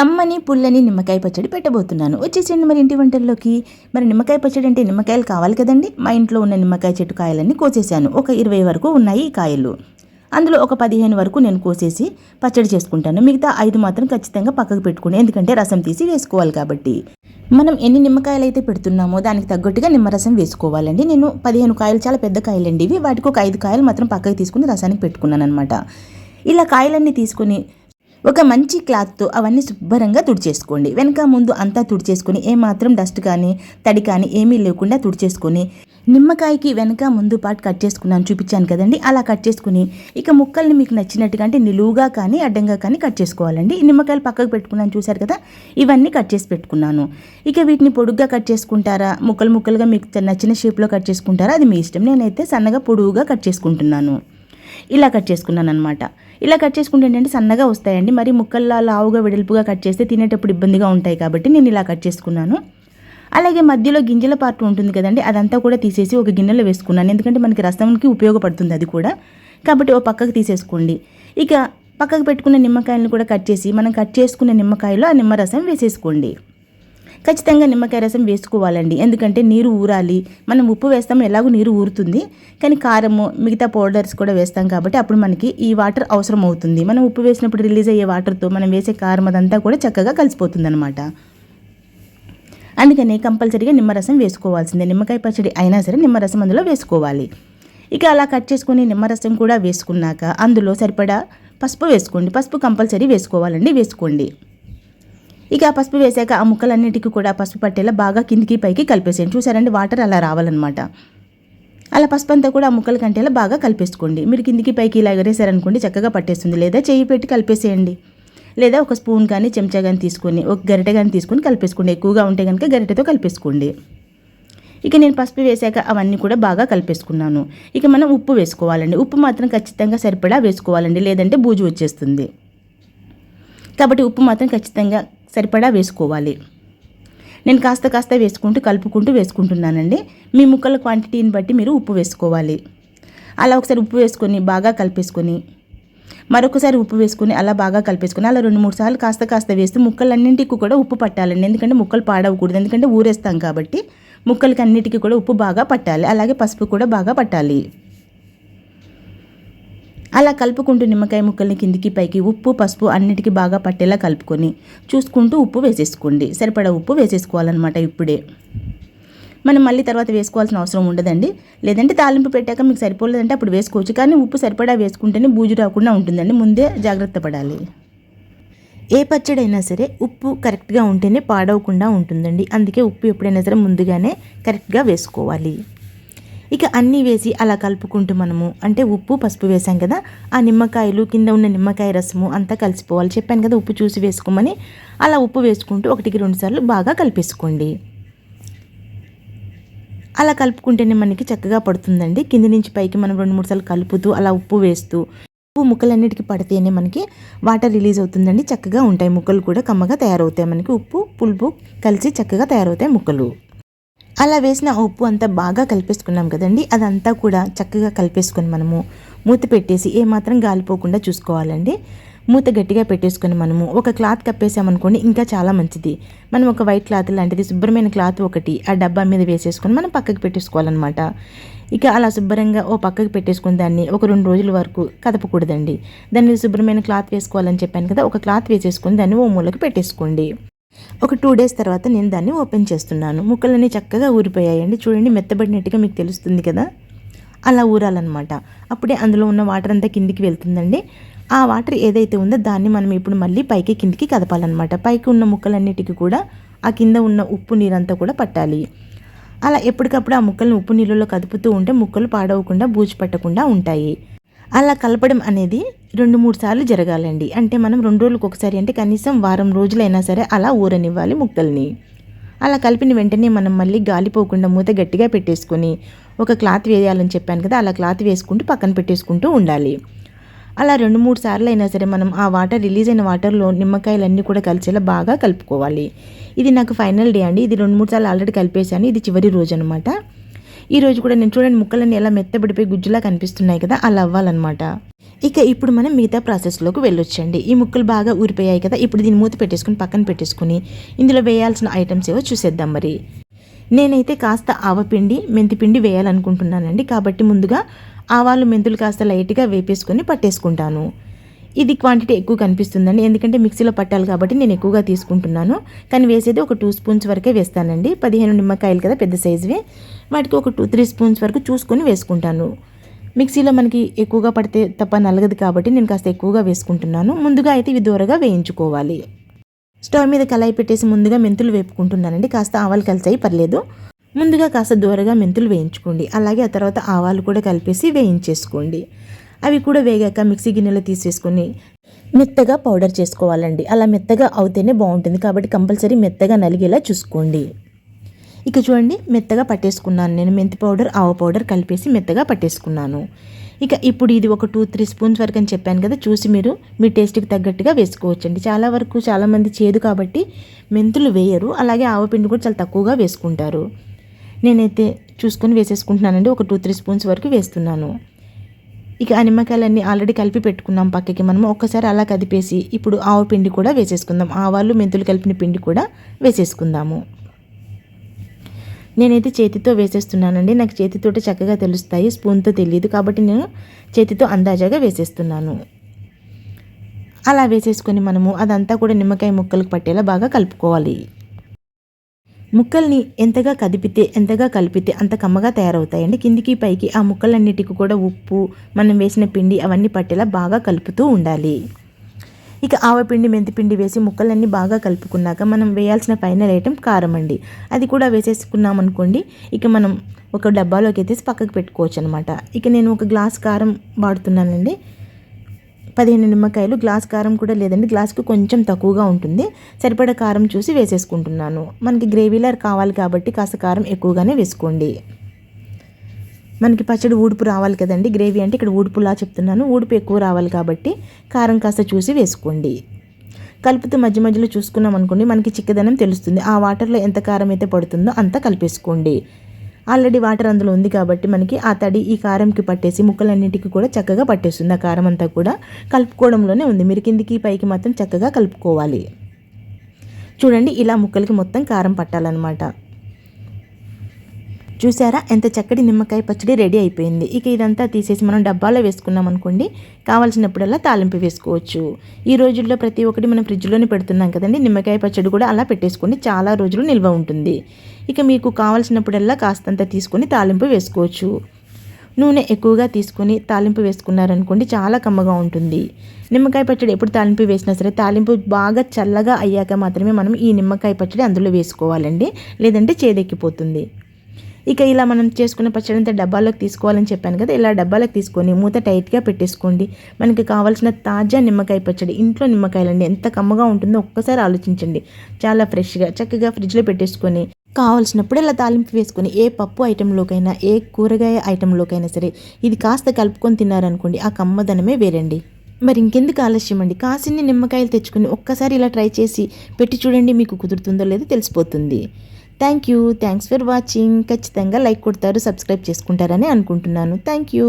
కమ్మని పుల్లని నిమ్మకాయ పచ్చడి పెట్టబోతున్నాను. వచ్చేసేయండి మరి ఇంటి వంటల్లోకి. మరి నిమ్మకాయ పచ్చడి అంటే నిమ్మకాయలు కావాలి కదండి. మా ఇంట్లో ఉన్న నిమ్మకాయ చెట్టు కాయలన్నీ కోసేసాను ఒక ఇరవై వరకు ఉన్నాయి ఈ కాయలు. అందులో ఒక పదిహేను వరకు నేను కోసేసి పచ్చడి చేసుకుంటాను. మిగతా ఐదు మాత్రం ఖచ్చితంగా పక్కకు పెట్టుకుని ఎందుకంటే రసం తీసి వేసుకోవాలి కాబట్టి. మనం ఎన్ని నిమ్మకాయలు అయితే పెడుతున్నామో దానికి తగ్గట్టుగా నిమ్మరసం వేసుకోవాలండి. నేను పదిహేను కాయలు చాలా పెద్ద కాయలండి ఇవి. వాటికి ఒక ఐదు కాయలు మాత్రం పక్కకు తీసుకుని రసానికి పెట్టుకున్నాను అనమాట ఇలా కాయలన్నీ తీసుకుని ఒక మంచి క్లాత్తో అవన్నీ శుభ్రంగా తుడిచేసుకోండి. వెనక ముందు అంతా తుడిచేసుకొని ఏమాత్రం డస్ట్ కానీ తడి కానీ ఏమీ లేకుండా తుడిచేసుకొని నిమ్మకాయకి వెనక ముందు పాటు కట్ చేసుకున్నాను చూపించాను కదండి. అలా కట్ చేసుకుని ఇక ముక్కల్ని మీకు నచ్చినట్టుగా అంటే నిలువుగా కానీ అడ్డంగా కానీ కట్ చేసుకోవాలండి. నిమ్మకాయలు పక్కకు పెట్టుకున్నాను చూశారు కదా ఇవన్నీ కట్ చేసి పెట్టుకున్నాను. ఇక వీటిని పొడుగ్గా కట్ చేసుకుంటారా? ముక్కలు ముక్కలుగా మీకు నచ్చిన షేప్లో కట్ చేసుకుంటారా? అది మీ ఇష్టం. నేనైతే సన్నగా పొడుగుగా కట్ చేసుకుంటున్నాను. ఇలా కట్ చేసుకున్నాను అనమాట ఇలా కట్ చేసుకుంటే ఏంటంటే సన్నగా వస్తాయండి. మరి ముక్కల్లా లావుగా వెడల్పుగా కట్ చేస్తే తినేటప్పుడు ఇబ్బందిగా ఉంటాయి కాబట్టి నేను ఇలా కట్ చేసుకున్నాను. అలాగే మధ్యలో గింజల పార్ట్ ఉంటుంది కదండి అదంతా కూడా తీసేసి ఒక గిన్నెలో వేసుకున్నాను. ఎందుకంటే మనకి రసంకి ఉపయోగపడుతుంది అది కూడా. కాబట్టి ఓ పక్కకు తీసేసుకోండి. ఇక పక్కకు పెట్టుకున్న నిమ్మకాయలను కూడా కట్ చేసి మనం కట్ చేసుకున్న నిమ్మకాయలో ఆ నిమ్మరసం వేసేసుకోండి. ఖచ్చితంగా నిమ్మకాయ రసం వేసుకోవాలండి. ఎందుకంటే నీరు ఊరాలి. మనం ఉప్పు వేస్తాం ఎలాగో నీరు ఊరుతుంది. కానీ కారము మిగతా పౌడర్స్ కూడా వేస్తాం కాబట్టి అప్పుడు మనకి ఈ వాటర్ అవసరం అవుతుంది మనం ఉప్పు వేసినప్పుడు రిలీజ్ అయ్యే వాటర్తో మనం వేసే కారం అదంతా కూడా చక్కగా కలిసిపోతుంది అనమాట అందుకని కంపల్సరీగా నిమ్మరసం వేసుకోవాల్సిందే. నిమ్మకాయ పచ్చడి అయినా సరే నిమ్మరసం అందులో వేసుకోవాలి. ఇక అలా కట్ చేసుకుని నిమ్మరసం కూడా వేసుకున్నాక అందులో సరిపడా పసుపు వేసుకోండి. పసుపు కంపల్సరీ వేసుకోవాలండి వేసుకోండి. ఇక ఆ పసుపు వేసాక ఆ ముక్కలన్నిటికీ కూడా పసుపు పట్టేలా బాగా కిందికి పైకి కలిపేసేయండి. చూసారండి వాటర్ అలా రావాలన్నమాట. అలా పసుపు అంతా కూడా ఆ ముక్కల కంటేలా బాగా కలిపేసుకోండి. మీరు కిందికి పైకి ఇలా ఎగరేసారనుకోండి చక్కగా పట్టేస్తుంది. లేదా చేయి పెట్టి కలిపేసేయండి. లేదా ఒక స్పూన్ కానీ చెంచా కానీ తీసుకొని ఒక గరిటె కానీ తీసుకొని కలిపేసుకోండి. ఎక్కువగా ఉంటే కనుక గరిటెతో కలిపేసుకోండి. ఇక నేను పసుపు వేసాక అవన్నీ కూడా బాగా కలిపేసుకున్నాను. ఇక మనం ఉప్పు వేసుకోవాలండి. ఉప్పు మాత్రం ఖచ్చితంగా సరిపడా వేసుకోవాలండి. లేదంటే బూజు వచ్చేస్తుంది. కాబట్టి ఉప్పు మాత్రం ఖచ్చితంగా సరిపడా వేసుకోవాలి. నేను కాస్త కాస్త వేసుకుంటూ కలుపుకుంటూ వేసుకుంటున్నానండి. మీ ముక్కల క్వాంటిటీని బట్టి మీరు ఉప్పు వేసుకోవాలి. అలా ఒకసారి ఉప్పు వేసుకొని బాగా కలిపేసుకొని మరొకసారి ఉప్పు వేసుకుని అలా బాగా కలిపేసుకుని అలా రెండు మూడు సార్లు కాస్త కాస్త వేస్తూ ముక్కలన్నింటికి కూడా ఉప్పు పట్టాలండి. ఎందుకంటే ముక్కలు పాడవకూడదు. ఎందుకంటే ఊరేస్తాం కాబట్టి ముక్కలకి అన్నిటికీ కూడా ఉప్పు బాగా పట్టాలి. అలాగే పసుపు కూడా బాగా పట్టాలి. అలా కలుపుకుంటూ నిమ్మకాయ ముక్కల్ని కిందికి పైకి ఉప్పు పసుపు అన్నిటికీ బాగా పట్టేలా కలుపుకొని చూసుకుంటూ ఉప్పు వేసేసుకోండి. సరిపడా ఉప్పు వేసేసుకోవాలన్నమాట ఇప్పుడే. మనం మళ్ళీ తర్వాత వేసుకోవాల్సిన అవసరం ఉండదండి. లేదంటే తాలింపు పెట్టాక మీకు సరిపోలేదంటే అప్పుడు వేసుకోవచ్చు. కానీ ఉప్పు సరిపడా వేసుకుంటేనే బూజు రాకుండా ఉంటుందండి. ముందే జాగ్రత్త పడాలి. ఏ పచ్చడి అయినా సరే ఉప్పు కరెక్ట్గా ఉంటేనే పాడవకుండా ఉంటుందండి. అందుకే ఉప్పు ఎప్పుడైనా సరే ముందుగానే కరెక్ట్గా వేసుకోవాలి. ఇక అన్నీ వేసి అలా కలుపుకుంటూ మనము అంటే ఉప్పు పసుపు వేసాం కదా ఆ నిమ్మకాయలు కింద ఉన్న నిమ్మకాయ రసము అంతా కలిసిపోవాలి. చెప్పాను కదా ఉప్పు చూసి వేసుకోమని. అలా ఉప్పు వేసుకుంటూ ఒకటికి రెండు సార్లు బాగా కలిపేసుకోండి. అలా కలుపుకుంటేనే మనకి చక్కగా పడుతుందండి. కింది నుంచి పైకి మనం రెండు మూడు సార్లు కలుపుతూ అలా ఉప్పు వేస్తూ ఉప్పు ముక్కలన్నిటికీ పడితేనే మనకి వాటర్ రిలీజ్ అవుతుందండి. చక్కగా ఉంటాయి ముక్కలు కూడా కమ్మగా తయారవుతాయి మనకి. ఉప్పు పులుపు కలిసి చక్కగా తయారవుతాయి ముక్కలు. అలా వేసిన ఉప్పు అంతా బాగా కలిపేసుకున్నాం కదండి. అదంతా కూడా చక్కగా కలిపేసుకొని మనము మూత పెట్టేసి ఏమాత్రం గాలిపోకుండా చూసుకోవాలండి. మూత గట్టిగా పెట్టేసుకొని మనము ఒక క్లాత్ కప్పేసామనుకోండి ఇంకా చాలా మంచిది. మనం ఒక వైట్ క్లాత్ లాంటిది శుభ్రమైన క్లాత్ ఒకటి ఆ డబ్బా మీద వేసేసుకొని మనం పక్కకి పెట్టేసుకోవాలన్నమాట. ఇక అలా శుభ్రంగా ఓ పక్కకి పెట్టేసుకుని దాన్ని ఒక రెండు రోజుల వరకు కదపకూడదండి. దాన్ని శుభ్రమైన క్లాత్ వేసుకోవాలని చెప్పాను కదా ఒక క్లాత్ వేసేసుకొని దాన్ని ఓ మూలకి పెట్టేసుకోండి. ఒక టూ డేస్ తర్వాత నేను దాన్ని ఓపెన్ చేస్తున్నాను. ముక్కలన్నీ చక్కగా ఊరిపోయాయండి. చూడండి మెత్తబడినట్టుగా మీకు తెలుస్తుంది కదా? అలా ఊరాలన్నమాట. అప్పుడే అందులో ఉన్న వాటర్ అంతా కిందికి వెళ్తుందండి. ఆ వాటర్ ఏదైతే ఉందో దాన్ని మనం ఇప్పుడు మళ్ళీ పైకి కిందికి కదపాలన్నమాట. పైకి ఉన్న ముక్కలన్నిటికీ కూడా ఆ కింద ఉన్న ఉప్పు నీరంతా కూడా పట్టాలి. అలా ఎప్పటికప్పుడు ఆ ముక్కలను ఉప్పు నీళ్ళలో కదుపుతూ ఉంటే ముక్కలు పాడవకుండా బూజు పట్టకుండా ఉంటాయి. అలా కలపడం అనేది రెండు మూడు సార్లు జరగాలండి. అంటే మనం రెండు రోజులకు ఒకసారి అంటే కనీసం వారం రోజులైనా సరే అలా ఊరనివ్వాలి ముక్కల్ని. అలా కలిపిన వెంటనే మనం మళ్ళీ గాలిపోకుండా మూత గట్టిగా పెట్టేసుకొని ఒక క్లాత్ వేయాలని చెప్పాను కదా అలా క్లాత్ వేసుకుంటూ పక్కన పెట్టేసుకుంటూ ఉండాలి. అలా రెండు మూడు సార్లు అయినా సరే మనం ఆ వాటర్ రిలీజ్ అయిన వాటర్లో నిమ్మకాయలన్నీ కూడా కలిసేలా బాగా కలుపుకోవాలి. ఇది నాకు ఫైనల్ డే అండి. ఇది రెండు మూడు సార్లు ఆల్రెడీ కలిపేశాను. ఇది చివరి రోజు అనమాట ఈరోజు కూడా నేను చూడండి ముక్కలన్నీ ఎలా మెత్తబడిపోయి గుజ్జులా కనిపిస్తున్నాయి కదా అలా అవ్వాలన్నమాట. ఇక ఇప్పుడు మనం మిగతా ప్రాసెస్లోకి వెళ్ళొచ్చండి. ఈ ముక్కలు బాగా ఊరిపోయాయి కదా ఇప్పుడు దీన్ని మూత పెట్టేసుకుని పక్కన పెట్టేసుకుని ఇందులో వేయాల్సిన ఐటమ్స్ ఏవో చూసేద్దాం మరి. నేనైతే కాస్త ఆవపిండి మెంతిపిండి వేయాలనుకుంటున్నానండి. కాబట్టి ముందుగా ఆవాలు మెంతులు కాస్త లైట్గా వేపేసుకొని పట్టేసుకుంటాను. ఇది క్వాంటిటీ ఎక్కువ కనిపిస్తుందండి. ఎందుకంటే మిక్సీలో పట్టాలి కాబట్టి నేను ఎక్కువగా తీసుకుంటున్నాను. కానీ వేసేది ఒక టూ స్పూన్స్ వరకే వేస్తానండి. పదిహేను నిమ్మకాయలు కదా పెద్ద సైజువి వాటికి ఒక టూ త్రీ స్పూన్స్ వరకు చూసుకొని వేసుకుంటాను. మిక్సీలో మనకి ఎక్కువగా పడితే తప్ప నలగదు కాబట్టి నేను కాస్త ఎక్కువగా వేసుకుంటున్నాను. ముందుగా అయితే ఇవి దూరగా వేయించుకోవాలి. స్టవ్ మీద కళాయి పెట్టేసి ముందుగా మెంతులు వేపుకుంటున్నానండి. కాస్త ఆవాలు కలిసాయి పర్లేదు. ముందుగా కాస్త దూరగా మెంతులు వేయించుకోండి. అలాగే ఆ తర్వాత ఆవాలు కూడా కలిపేసి వేయించేసుకోండి. అవి కూడా వేగాక మిక్సీ గిన్నెలో తీసేసుకొని మెత్తగా పౌడర్ చేసుకోవాలండి. అలా మెత్తగా అవుతేనే బాగుంటుంది. కాబట్టి కంపల్సరీ మెత్తగా నలిగేలా చూసుకోండి. ఇక చూడండి మెత్తగా పట్టేసుకున్నాను నేను. మెంతి పౌడర్ ఆవ పౌడర్ కలిపేసి మెత్తగా పట్టేసుకున్నాను. ఇక ఇప్పుడు ఇది ఒక టూ త్రీ స్పూన్స్ వరకు అని చెప్పాను కదా చూసి మీరు మీ టేస్ట్కి తగ్గట్టుగా వేసుకోవచ్చండి. చాలా వరకు చాలామంది చేదు కాబట్టి మెంతులు వేయరు. అలాగే ఆవపిండి కూడా చాలా తక్కువగా వేసుకుంటారు. నేనైతే చూసుకొని వేసేసుకుంటున్నానండి. ఒక టూ త్రీ స్పూన్స్ వరకు వేస్తున్నాను. ఇక ఆ నిమ్మకాయలన్నీ ఆల్రెడీ కలిపి పెట్టుకున్నాం పక్కకి. మనం ఒక్కసారి అలా కదిపేసి ఇప్పుడు ఆవు పిండి కూడా వేసేసుకుందాం. ఆవాలు మెంతులు కలిపిన పిండి కూడా వేసేసుకుందాము. నేనైతే చేతితో వేసేస్తున్నానండి. నాకు చేతితో చక్కగా తెలుస్తాయి. స్పూన్తో తెలియదు కాబట్టి నేను చేతితో అందాజాగా వేసేస్తున్నాను. అలా వేసేసుకొని మనము అదంతా కూడా నిమ్మకాయ ముక్కలకు పట్టేలా బాగా కలుపుకోవాలి. ముక్కల్ని ఎంతగా కదిపితే ఎంతగా కలిపితే అంత కమ్మగా తయారవుతాయండి. కిందికి పైకి ఆ ముక్కలన్నిటికీ కూడా ఉప్పు మనం వేసిన పిండి అవన్నీ పట్టేలా బాగా కలుపుతూ ఉండాలి. ఇక ఆవపిండి మెంతిపిండి వేసి ముక్కలన్నీ బాగా కలుపుకున్నాక మనం వేయాల్సిన ఫైనల్ ఐటెం కారం అండి. అది కూడా వేసేసుకున్నాం అనుకోండి ఇక మనం ఒక డబ్బాలోకి ఎత్తేసి పక్కకు పెట్టుకోవచ్చు అనమాట ఇక నేను ఒక గ్లాస్ కారం వాడుతున్నానండి. పదిహేను నిమ్మకాయలు గ్లాస్ కారం కూడా లేదండి. గ్లాస్కి కొంచెం తక్కువగా ఉంటుంది. సరిపడా కారం చూసి వేసేసుకుంటున్నాను. మనకి గ్రేవీలర్ కావాలి కాబట్టి కాస్త కారం ఎక్కువగానే వేసుకోండి. మనకి పచ్చడి ఊడుపు రావాలి కదండి. గ్రేవీ అంటే ఇక్కడ ఊడుపులా చెప్తున్నాను. ఊడుపు ఎక్కువ రావాలి కాబట్టి కారం కాస్త చూసి వేసుకోండి. కలుపుతూ మధ్య మధ్యలో చూసుకున్నాం అనుకోండి మనకి చిక్కదనం తెలుస్తుంది. ఆ వాటర్లో ఎంత కారం అయితే పడుతుందో అంత కలిపేసుకోండి. ఆల్రెడీ వాటర్ అందులో ఉంది కాబట్టి మనకి ఆ తడి ఈ కారంకి పట్టేసి ముక్కలన్నింటికి కూడా చక్కగా పట్టేస్తుంది. ఆ కారం అంతా కూడా కలుపుకోవడంలోనే ఉంది. మీరు కిందికి పైకి మాత్రం చక్కగా కలుపుకోవాలి. చూడండి ఇలా ముక్కలకి మొత్తం కారం పట్టాలన్నమాట. చూసారా? ఎంత చక్కటి నిమ్మకాయ పచ్చడి రెడీ అయిపోయింది. ఇక ఇదంతా తీసేసి మనం డబ్బాలో వేసుకున్నాం అనుకోండి కావాల్సినప్పుడల్లా తాలింపు వేసుకోవచ్చు. ఈ రోజుల్లో ప్రతి ఒక్కటి మనం ఫ్రిడ్జ్లోనే పెడుతున్నాం కదండి. నిమ్మకాయ పచ్చడి కూడా అలా పెట్టేసుకోండి చాలా రోజులు నిల్వ ఉంటుంది. ఇక మీకు కావాల్సినప్పుడల్లా కాస్తంత తీసుకొని తాలింపు వేసుకోవచ్చు. నూనె ఎక్కువగా తీసుకొని తాలింపు వేసుకున్నారనుకోండి చాలా కమ్మగా ఉంటుంది. నిమ్మకాయ పచ్చడి ఎప్పుడు తాలింపు వేసినా సరే తాలింపు బాగా చల్లగా అయ్యాక మాత్రమే మనం ఈ నిమ్మకాయ పచ్చడి అందులో వేసుకోవాలండి. లేదంటే చేదెక్కిపోతుంది. ఇక ఇలా మనం చేసుకున్న పచ్చడి అంతా డబ్బాలోకి తీసుకోవాలని చెప్పాను కదా ఇలా డబ్బాలోకి తీసుకొని మూత టైట్గా పెట్టేసుకోండి. మనకి కావాల్సిన తాజా నిమ్మకాయ పచ్చడి ఇంట్లో నిమ్మకాయలండి ఎంత కమ్మగా ఉంటుందో ఒక్కసారి ఆలోచించండి. చాలా ఫ్రెష్గా చక్కగా ఫ్రిడ్జ్లో పెట్టేసుకొని కావాల్సినప్పుడు ఇలా తాలింపు వేసుకొని ఏ పప్పు ఐటెంలోకైనా ఏ కూరగాయ ఐటెంలోకైనా సరే ఇది కాస్త కలుపుకొని తిన్నారనుకోండి ఆ కమ్మదనమే వేరండి. మరి ఇంకెందుకు ఆలస్యం అండి? కాసిన్ని నిమ్మకాయలు తెచ్చుకొని ఒక్కసారి ఇలా ట్రై చేసి పెట్టి చూడండి మీకు కుదురుతుందో లేదో తెలిసిపోతుంది. Thank you thanks for watching ఖచ్చితంగా లైక్ కొడతారు సబ్స్క్రైబ్ చేసుకుంటారని అనుకుంటున్నాను. Thank you